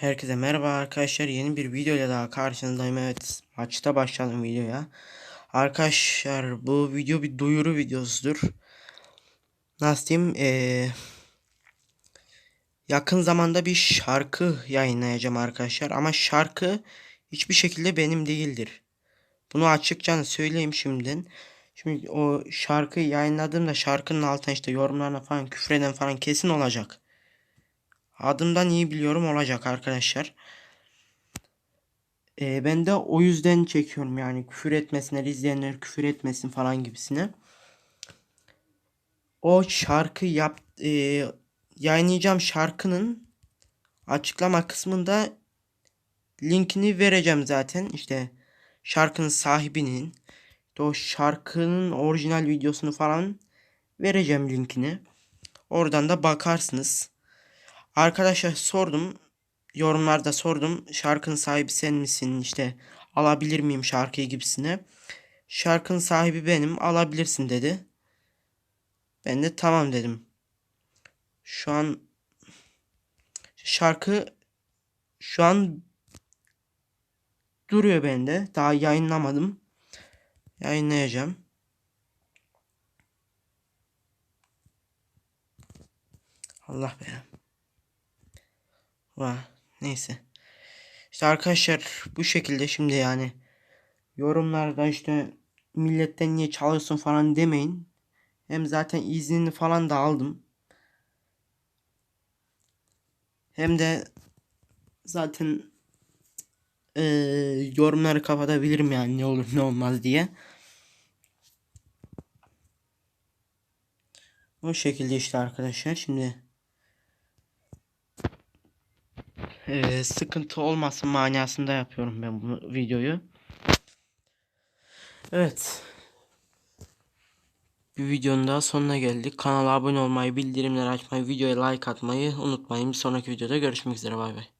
Herkese merhaba arkadaşlar. Yeni bir video ile daha karşınızdayım. Evet, maçta başladım videoya. Arkadaşlar bu video bir duyuru videosudur. Nasıl diyeyim? Ee, yakın zamanda bir şarkı yayınlayacağım arkadaşlar. Ama şarkı hiçbir şekilde benim değildir. Bunu açıkça söyleyeyim şimdiden. Şimdi o şarkıyı yayınladığımda şarkının altına işte yorumlarına falan küfreden falan kesin olacak. Adımdan iyi biliyorum olacak arkadaşlar. Ee, ben de o yüzden çekiyorum yani küfür etmesinler, izleyenler küfür etmesin falan gibisine. O şarkı yap e, yayınlayacağım şarkının açıklama kısmında linkini vereceğim zaten. İşte şarkının sahibinin işte o şarkının orijinal videosunu falan vereceğim linkini. Oradan da bakarsınız. Arkadaşlar sordum. Yorumlarda sordum. Şarkının sahibi sen misin? İşte alabilir miyim şarkıyı gibisine. Şarkının sahibi benim. Alabilirsin dedi. Ben de tamam dedim. Şu an şarkı şu an duruyor bende. Daha yayınlamadım. Yayınlayacağım. Allah be. Vah, neyse. İşte arkadaşlar bu şekilde şimdi yani yorumlarda işte milletten niye çalıyorsun falan demeyin. Hem zaten iznini falan da aldım. Hem de zaten e, yorumları kapatabilirim yani ne olur ne olmaz diye. O şekilde işte arkadaşlar şimdi e, sıkıntı olmasın manasında yapıyorum ben bu videoyu. Evet. Bir videonun daha sonuna geldik. Kanala abone olmayı, bildirimleri açmayı, videoya like atmayı unutmayın. Bir sonraki videoda görüşmek üzere. Bay bay.